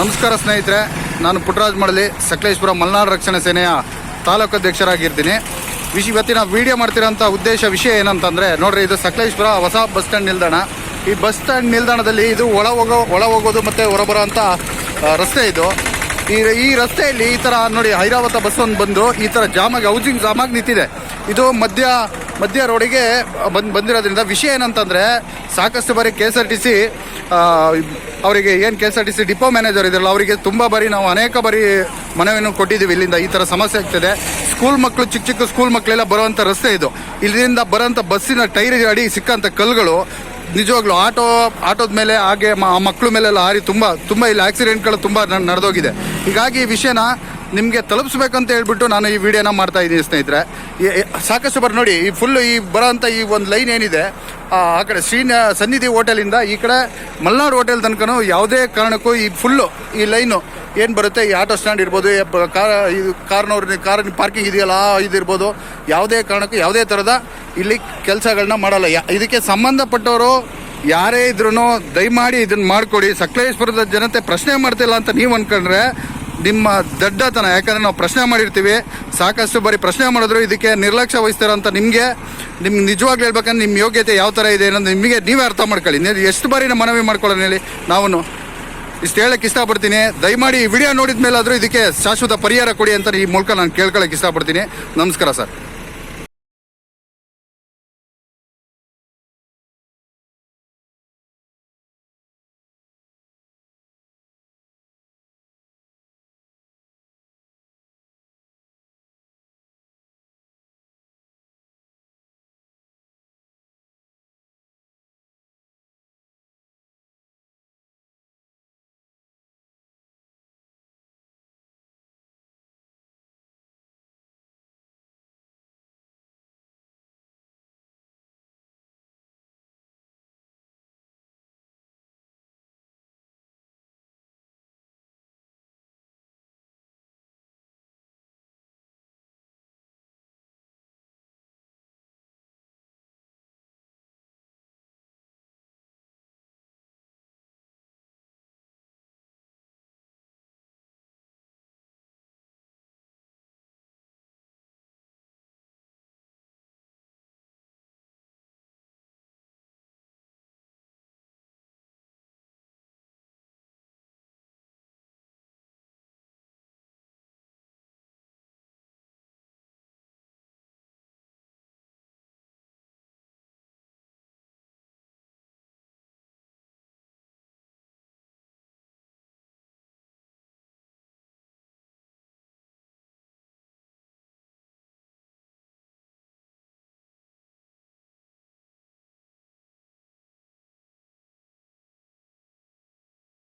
ನಮಸ್ಕಾರ ಸ್ನೇಹಿತರೆ, ನಾನು ಪುಟ್ಟರಾಜ್ ಮಳಲಿ ಸಕಲೇಶ್ಪುರ ಮಲ್ನಾಡು ರಕ್ಷಣಾ ಸೇನೆಯ ತಾಲೂಕು ಅಧ್ಯಕ್ಷರಾಗಿರ್ತೀನಿ. ವಿಶ್ ಇವತ್ತಿನ ವಿಡಿಯೋ ಮಾಡ್ತಿರೋಂಥ ಉದ್ದೇಶ ವಿಷಯ ಏನಂತಂದರೆ, ನೋಡ್ರಿ, ಇದು ಸಕಲೇಶ್ಪುರ ಹೊಸ ಬಸ್ ಸ್ಟ್ಯಾಂಡ್ ನಿಲ್ದಾಣ. ಈ ಬಸ್ ಸ್ಟ್ಯಾಂಡ್ ನಿಲ್ದಾಣದಲ್ಲಿ ಇದು ಒಳ ಹೋಗೋ, ಒಳ ಹೋಗೋದು ಮತ್ತು ಹೊರಬರೋಂಥ ಅಂಥ ರಸ್ತೆ ಇದು. ಈ ಈ ರಸ್ತೆಯಲ್ಲಿ ಈ ಥರ ನೋಡಿ ಐರಾವತ ಬಸ್ ಒಂದು ಬಂದು ಈ ಥರ ಜಾಮಾಗಿ, ಹೌಸಿಂಗ್ ಜಾಮಾಗಿ ನಿಂತಿದೆ. ಇದು ಮಧ್ಯ ಮಧ್ಯ ರೋಡಿಗೆ ಬಂದು ಬಂದಿರೋದ್ರಿಂದ ವಿಷಯ ಏನಂತಂದರೆ ಸಾಕಷ್ಟು ಬಾರಿ K S R T C ಅವರಿಗೆ ಏನು K S R T C depot manager ಇದ್ರಲ್ಲ, ಅವರಿಗೆ ತುಂಬ ಬಾರಿ ನಾವು ಅನೇಕ ಬಾರಿ ಮನವಿಯನ್ನು ಕೊಟ್ಟಿದ್ದೀವಿ ಇಲ್ಲಿಂದ. ಈ ಥರ ಸಮಸ್ಯೆ ಆಗ್ತಿದೆ. ಸ್ಕೂಲ್ ಮಕ್ಕಳು ಚಿಕ್ಕ ಚಿಕ್ಕ ಸ್ಕೂಲ್ ಮಕ್ಕಳೆಲ್ಲ ಬರುವಂಥ ರಸ್ತೆ ಇದು. ಇಲ್ಲಿಂದ ಬರೋಂಥ ಬಸ್ಸಿನ ಟೈರ್ ಅಡಿ ಸಿಕ್ಕಂಥ ಕಲ್ಲುಗಳು, ನಿಜವಾಗ್ಲೂ ಆಟೋ, ಆಟೋದ ಮೇಲೆ ಹಾಗೆ ಮಕ್ಕಳ ಮೇಲೆಲ್ಲ ಹಾರಿ ತುಂಬ ತುಂಬ ಇಲ್ಲಿ ಆಕ್ಸಿಡೆಂಟ್ಗಳು ತುಂಬ ನಡೆದೋಗಿದೆ. ಹೀಗಾಗಿ ಈ ವಿಷಯನ ನಿಮಗೆ ತಲುಪಿಸ್ಬೇಕಂತ ಹೇಳ್ಬಿಟ್ಟು ನಾನು ಈ ವಿಡಿಯೋನ ಮಾಡ್ತಾ ಇದ್ದೀನಿ ಸ್ನೇಹಿತರೆ. ಸಾಕಷ್ಟು ಬರ್ ನೋಡಿ, ಈ ಫುಲ್ ಈ ಬರೋಂಥ ಈ ಒಂದು ಲೈನ್ ಏನಿದೆ, ಆ ಕಡೆ ಶ್ರೀನ ಸನ್ನಿಧಿ ಹೋಟೆಲಿಂದ ಈ ಕಡೆ ಮಲ್ನಾಡು ಹೋಟೆಲ್ ತನಕನೂ ಯಾವುದೇ ಕಾರಣಕ್ಕೂ ಈ ಫುಲ್ಲು ಈ ಲೈನು ಏನು ಬರುತ್ತೆ, ಈ ಆಟೋ ಸ್ಟ್ಯಾಂಡ್ ಇರ್ಬೋದು ಕಾರ್ ಇದು ಕಾರ್ನವ್ರ ಕಾರ್ ಪಾರ್ಕಿಂಗ್ ಇದೆಯಲ್ಲ ಇದಿರ್ಬೋದು ಯಾವುದೇ ಕಾರಣಕ್ಕೂ ಯಾವುದೇ ಥರದ ಇಲ್ಲಿ ಕೆಲಸಗಳನ್ನ ಮಾಡಲ್ಲ. ಇದಕ್ಕೆ ಸಂಬಂಧಪಟ್ಟವರು ಯಾರೇ ಇದ್ರೂ ದಯಮಾಡಿ ಇದನ್ನು ಮಾಡಿಕೊಡಿ. ಸಕಲೇಶ್ವರದ ಜನತೆ ಪ್ರಶ್ನೆ ಮಾಡ್ತಿಲ್ಲ ಅಂತ ನೀವು ಅನ್ಕೊಂಡ್ರೆ ನಿಮ್ಮ ದಡ್ಡತನ, ಯಾಕಂದರೆ ನಾವು ಪ್ರಶ್ನೆ ಮಾಡಿರ್ತೀವಿ, ಸಾಕಷ್ಟು ಬಾರಿ ಪ್ರಶ್ನೆ ಮಾಡಿದ್ರು, ಇದಕ್ಕೆ ನಿರ್ಲಕ್ಷ್ಯ ವಹಿಸ್ತಾರಂತ ನಿಮಗೆ. ನಿಮ್ಗೆ ನಿಜವಾಗ್ಲೂ ಹೇಳ್ಬೇಕಂದ್ರೆ ನಿಮ್ಮ ಯೋಗ್ಯತೆ ಯಾವ ಥರ ಇದೆ ಅನ್ನೋದು ನಿಮಗೆ ನೀವೇ ಅರ್ಥ ಮಾಡ್ಕೊಳ್ಳಿ. ನೀವು ಎಷ್ಟು ಬಾರಿ ನಾವು ಮನವಿ ಮಾಡ್ಕೊಳ್ಳೋಣ ಹೇಳಿ. ನಾವು ಇಷ್ಟು ಹೇಳಕ್ಕೆ ಇಷ್ಟಪಡ್ತೀನಿ. ದಯಮಾಡಿ ಈ ವಿಡಿಯೋ ನೋಡಿದ ಮೇಲಾದರೂ ಇದಕ್ಕೆ ಶಾಶ್ವತ ಪರಿಹಾರ ಕೊಡಿ ಅಂತ ಈ ಮೂಲಕ ನಾನು ಕೇಳ್ಕೊಳ್ಳೋಕೆ ಇಷ್ಟಪಡ್ತೀನಿ. ನಮಸ್ಕಾರ ಸರ್.